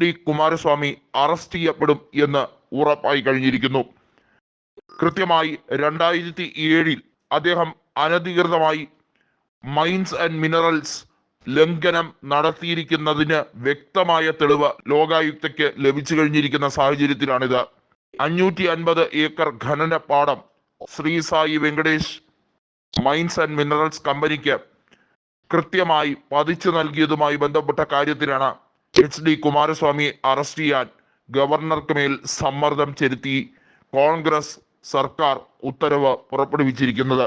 D Kumaraswamy arrest ചെയ്യപ്പെടും എന്ന് ഉറപ്പായി കഴിഞ്ഞിരിക്കുന്നു. കൃത്യമായി രണ്ടായിരത്തി ഏഴിൽ അദ്ദേഹം അനധികൃതമായി മൈൻസ് ആൻഡ് മിനറൽസ് ലംഘനം നടത്തിയിരിക്കുന്നതിന് വ്യക്തമായ തെളിവ് ലോകായുക്തയ്ക്ക് ലഭിച്ചു കഴിഞ്ഞിരിക്കുന്ന സാഹചര്യത്തിലാണിത്. അഞ്ഞൂറ്റി അൻപത് ഏക്കർ ഖനന പാടം Shri Sai Venkatesh mines and minerals കമ്പനിക്ക് കൃത്യമായി പതിച്ചു നൽകിയതുമായി ബന്ധപ്പെട്ട കാര്യത്തിലാണ് എച്ച് ഡി കുമാരസ്വാമി അറസ്റ്റ് ചെയ്യാൻ ഗവർണർക്ക് മേൽ സമ്മർദ്ദം ചെലുത്തി കോൺഗ്രസ് സർക്കാർ ഉത്തരവ് പുറപ്പെടുവിച്ചിരിക്കുന്നത്.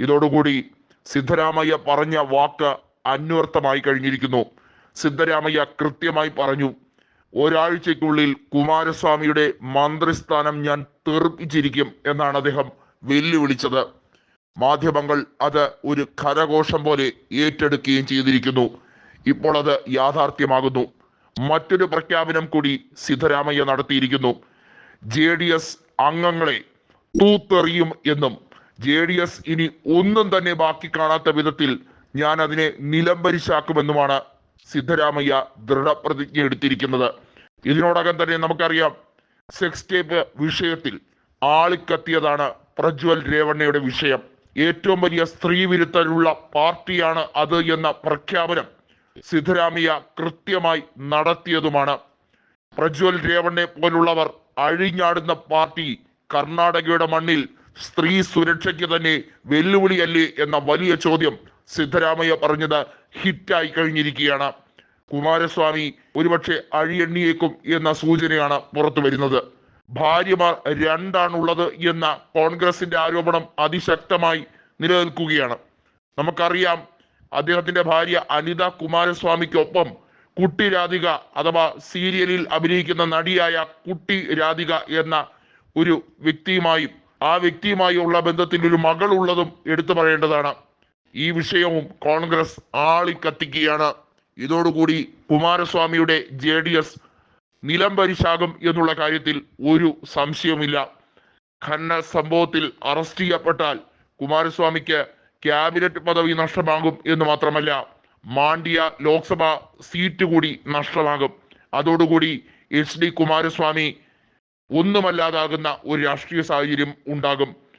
ഇതോടുകൂടി സിദ്ധരാമയ്യ പറഞ്ഞ വാക്ക് അന്വർത്ഥമായി കഴിഞ്ഞിരിക്കുന്നു. സിദ്ധരാമയ്യ കൃത്യമായി പറഞ്ഞു ഒരാഴ്ചയ്ക്കുള്ളിൽ കുമാരസ്വാമിയുടെ മന്ത്രിസ്ഥാനം ഞാൻ തെറിപ്പിച്ചിരിക്കും എന്നാണ് അദ്ദേഹം വെല്ലുവിളിച്ചത്. മാധ്യമങ്ങൾ അത് ഒരു ഖരഘോഷം പോലെ ഏറ്റെടുക്കുകയും ചെയ്തിരിക്കുന്നു. ഇപ്പോൾ അത് യാഥാർത്ഥ്യമാകുന്നു. മറ്റൊരു പ്രഖ്യാപനം കൂടി സിദ്ധരാമയ്യ നടത്തിയിരിക്കുന്നു. ജെ ഡി എസ് അംഗങ്ങളെ തൂത്തെറിയും എന്നും ജെ ഡി എസ് ഇനി ഒന്നും തന്നെ ബാക്കി കാണാത്ത വിധത്തിൽ ഞാൻ അതിനെ നിലംപരിശാക്കുമെന്നുമാണ് സിദ്ധരാമയ്യ ദൃഢപ്രതിജ്ഞ എടുത്തിരിക്കുന്നത്. ഇതിനോടകം തന്നെ നമുക്കറിയാം സെക്സ് ടേപ്പ് വിഷയത്തിൽ ആളിക്കത്തിയതാണ് പ്രജ്വൽ രേവണ്ണയുടെ വിഷയം. ഏറ്റവും വലിയ സ്ത്രീ വിരുദ്ധരുള്ള പാർട്ടിയാണ് അത് എന്ന പ്രഖ്യാപനം സിദ്ധരാമയ്യ കൃത്യമായി നടത്തിയതുമാണ്. പ്രജ്വൽ രേവണ്ണെ പോലുള്ളവർ അഴിഞ്ഞാടുന്ന പാർട്ടി കർണാടകയുടെ മണ്ണിൽ സ്ത്രീ സുരക്ഷയ്ക്ക് തന്നെ വെല്ലുവിളിയല്ലേ എന്ന വലിയ ചോദ്യം സിദ്ധരാമയ്യ പറഞ്ഞത് ഹിറ്റായി കഴിഞ്ഞിരിക്കുകയാണ്. കുമാരസ്വാമി ഒരുപക്ഷെ അഴിയെണ്ണിയേക്കും എന്ന സൂചനയാണ് പുറത്തു വരുന്നത്. ഭാര്യമാർ രണ്ടാണുള്ളത് എന്ന കോൺഗ്രസിന്റെ ആരോപണം അതിശക്തമായി നിലനിൽക്കുകയാണ്. നമുക്കറിയാം അദ്ദേഹത്തിന്റെ ഭാര്യ അനിത കുമാരസ്വാമിക്കൊപ്പം കുട്ടി രാധിക അഥവാ സീരിയലിൽ അഭിനയിക്കുന്ന നടിയായ കുട്ടി രാധിക എന്ന ഒരു വ്യക്തിയുമായും ആ വ്യക്തിയുമായുള്ള ബന്ധത്തിൽ ഒരു മകൾ ഉള്ളതും എടുത്തു പറയേണ്ടതാണ്. ഈ വിഷയവും കോൺഗ്രസ് ആളിക്കത്തിക്കുകയാണ്. ഇതോടുകൂടി കുമാരസ്വാമിയുടെ ജെ ഡി എസ് നിലംപരിശാകും എന്നുള്ള കാര്യത്തിൽ ഒരു സംശയവുമില്ല. ഖന്ന സംഭവത്തിൽ അറസ്റ്റ് ചെയ്യപ്പെട്ടാൽ കുമാരസ്വാമിക്ക് ക്യാബിനറ്റ് പദവി നഷ്ടമാകും എന്ന് മാത്രമല്ല മാണ്ഡ്യ ലോക്സഭ സീറ്റ് കൂടി നഷ്ടമാകും. അതോടുകൂടി എച്ച് ഡി കുമാരസ്വാമി ഒന്നുമല്ലാതാകുന്ന ഒരു രാഷ്ട്രീയ സാഹചര്യം ഉണ്ടാകും.